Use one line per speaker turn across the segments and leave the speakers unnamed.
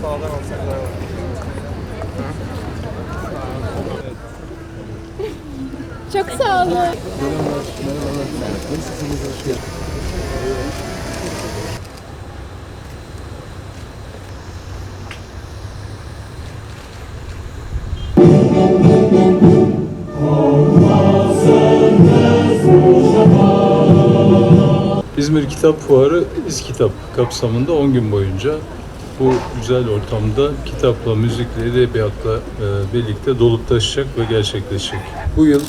sağdan alsak daha iyi olur.
Çok sağ olun.
İzmir Kitap Fuarı İz Kitap kapsamında 10 gün boyunca bu güzel ortamda kitapla, müzikle, edebiyatla e, birlikte dolup taşacak ve gerçekleşecek. Bu yıl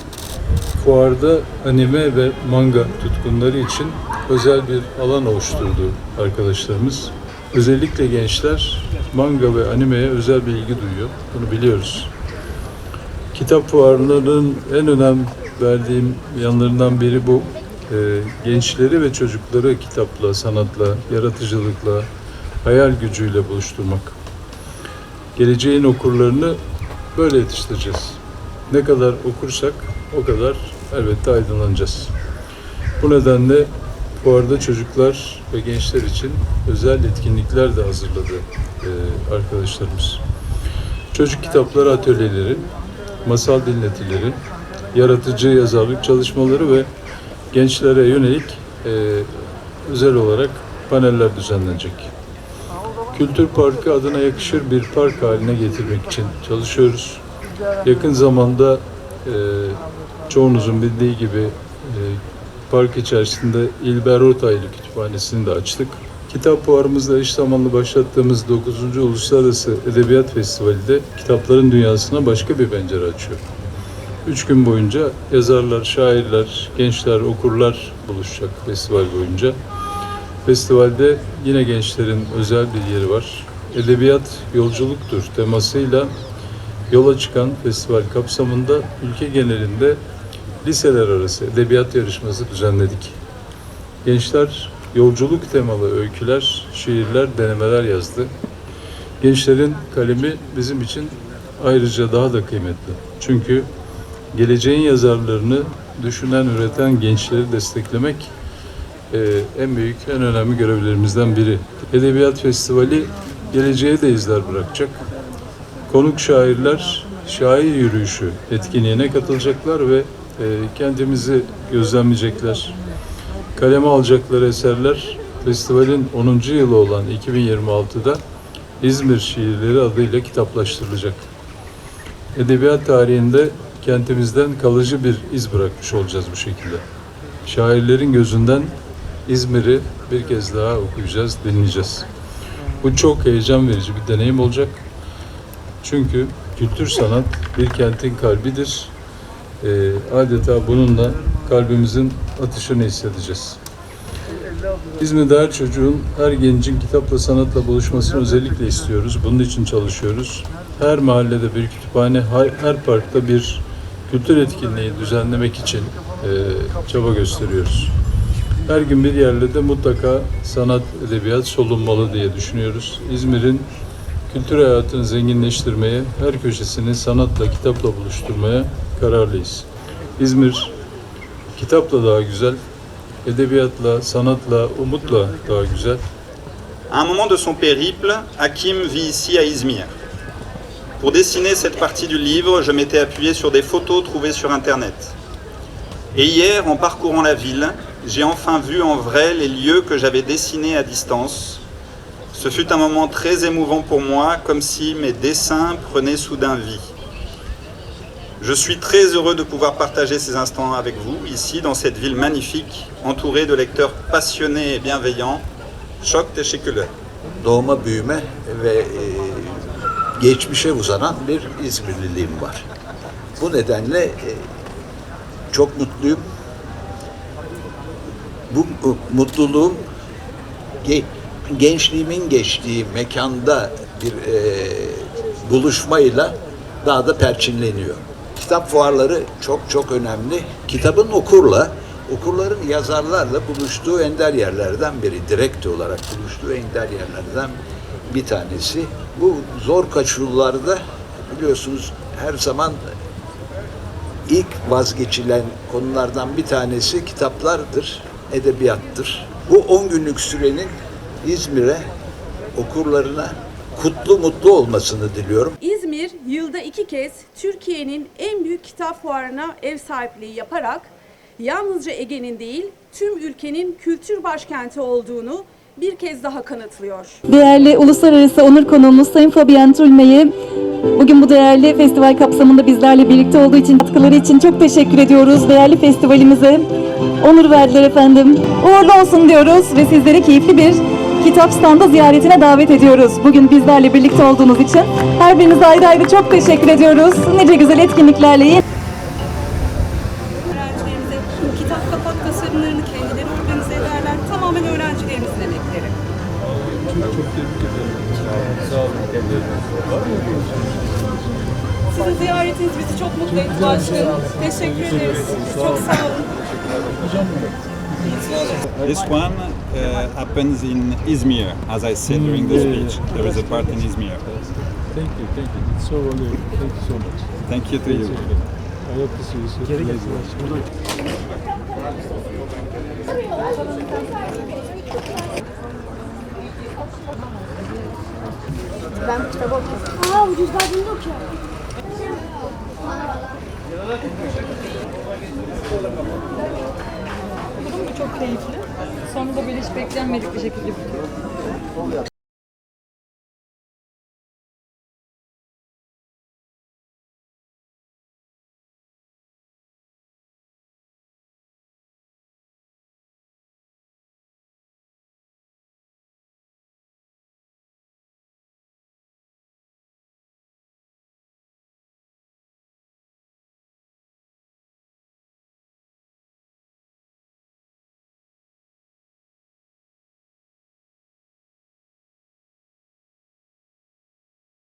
fuarda anime ve manga tutkunları için özel bir alan oluşturdu arkadaşlarımız. Özellikle gençler manga ve animeye özel bir ilgi duyuyor. Bunu biliyoruz. Kitap fuarlarının en önem verdiğim yanlarından biri bu. Ee, gençleri ve çocukları kitapla, sanatla, yaratıcılıkla, hayal gücüyle buluşturmak. Geleceğin okurlarını böyle yetiştireceğiz. Ne kadar okursak o kadar elbette aydınlanacağız. Bu nedenle fuarda çocuklar ve gençler için özel etkinlikler de hazırladı e, arkadaşlarımız. Çocuk kitapları atölyeleri, masal dinletileri, yaratıcı yazarlık çalışmaları ve gençlere yönelik e, özel olarak paneller düzenlenecek. Kültür Parkı adına yakışır bir park haline getirmek için çalışıyoruz. Yakın zamanda e, çoğunuzun bildiği gibi e, park içerisinde İlber Ortaylı Kütüphanesi'ni de açtık. Kitap fuarımızda eş zamanlı başlattığımız 9. Uluslararası Edebiyat Festivali de kitapların dünyasına başka bir pencere açıyor. Üç gün boyunca yazarlar, şairler, gençler, okurlar buluşacak festival boyunca. Festivalde yine gençlerin özel bir yeri var. Edebiyat yolculuktur temasıyla yola çıkan festival kapsamında ülke genelinde liseler arası edebiyat yarışması düzenledik. Gençler yolculuk temalı öyküler, şiirler, denemeler yazdı. Gençlerin kalemi bizim için ayrıca daha da kıymetli. Çünkü geleceğin yazarlarını düşünen, üreten gençleri desteklemek e, en büyük, en önemli görevlerimizden biri. Edebiyat Festivali geleceğe de izler bırakacak. Konuk şairler şair yürüyüşü etkinliğine katılacaklar ve e, kendimizi gözlemleyecekler. Kaleme alacakları eserler festivalin 10. yılı olan 2026'da İzmir Şiirleri adıyla kitaplaştırılacak. Edebiyat tarihinde kentimizden kalıcı bir iz bırakmış olacağız bu şekilde. Şairlerin gözünden İzmir'i bir kez daha okuyacağız, dinleyeceğiz. Bu çok heyecan verici bir deneyim olacak. Çünkü kültür sanat bir kentin kalbidir. Ee, adeta bununla kalbimizin atışını hissedeceğiz. İzmir'de her çocuğun, her gencin kitapla sanatla buluşmasını özellikle istiyoruz. Bunun için çalışıyoruz. Her mahallede bir kütüphane, her parkta bir kültür etkinliği düzenlemek için e, çaba gösteriyoruz. Her gün bir yerlerde mutlaka sanat, edebiyat solunmalı diye düşünüyoruz. İzmir'in kültür hayatını zenginleştirmeye, her köşesini sanatla, kitapla buluşturmaya kararlıyız. İzmir kitapla daha güzel, edebiyatla, sanatla, umutla daha güzel.
À un moment de son périple, Hakim vit ici à Izmir. Pour dessiner cette partie du livre, je m'étais appuyé sur des photos trouvées sur Internet. Et hier, en parcourant la ville, j'ai enfin vu en vrai les lieux que j'avais dessinés à distance. Ce fut un moment très émouvant pour moi, comme si mes dessins prenaient soudain vie. Je suis très heureux de pouvoir partager ces instants avec vous, ici, dans cette ville magnifique, entourée de lecteurs passionnés et bienveillants. Çok teşekkürler.
doğma büyüme ve e, geçmişe uzanan bir İzmirliliğim var. Bu nedenle e, çok mutluyum. Bu mutluluğum ge- gençliğimin geçtiği mekanda bir e, buluşmayla daha da perçinleniyor. Kitap fuarları çok çok önemli. Kitabın okurla, okurların yazarlarla buluştuğu ender yerlerden biri. Direkt olarak buluştuğu ender yerlerden bir tanesi. Bu zor koşullarda biliyorsunuz her zaman ilk vazgeçilen konulardan bir tanesi kitaplardır, edebiyattır. Bu 10 günlük sürenin İzmir'e, okurlarına kutlu mutlu olmasını diliyorum.
İzmir yılda iki kez Türkiye'nin en büyük kitap fuarına ev sahipliği yaparak yalnızca Ege'nin değil tüm ülkenin kültür başkenti olduğunu bir kez daha kanıtlıyor.
Değerli uluslararası onur konuğumuz Sayın Fabian Tulme'yi bugün bu değerli festival kapsamında bizlerle birlikte olduğu için, katkıları için çok teşekkür ediyoruz. Değerli festivalimize onur verdiler efendim. Uğurlu olsun diyoruz ve sizleri keyifli bir kitap standa ziyaretine davet ediyoruz. Bugün bizlerle birlikte olduğunuz için her birinize ayrı ayrı çok teşekkür ediyoruz. Nice güzel etkinliklerle
Öğrencilerimize kitap kapak tasarımlarını kendileri organize ederler. Tamamen öğrencilerimizin emekleri.
Çok, çok tebrik ederim. Sağ olun.
Sizin ziyaretiniz bizi çok mutlu etti başkanım. Teşekkür ederiz. Çok sağ olun.
This one uh, happens in Izmir, as I said during the speech. There is a part in Izmir.
Thank you, thank you. It's so valuable. Thank you so much.
Thank you to you.
I hope to see you soon. Geri
Ben bu kitabı okuyayım. Aa ucuz verdiğinde okuyorum.
Çok keyifli. Sonunda böyle hiç beklenmedik bir şekilde bitiyor.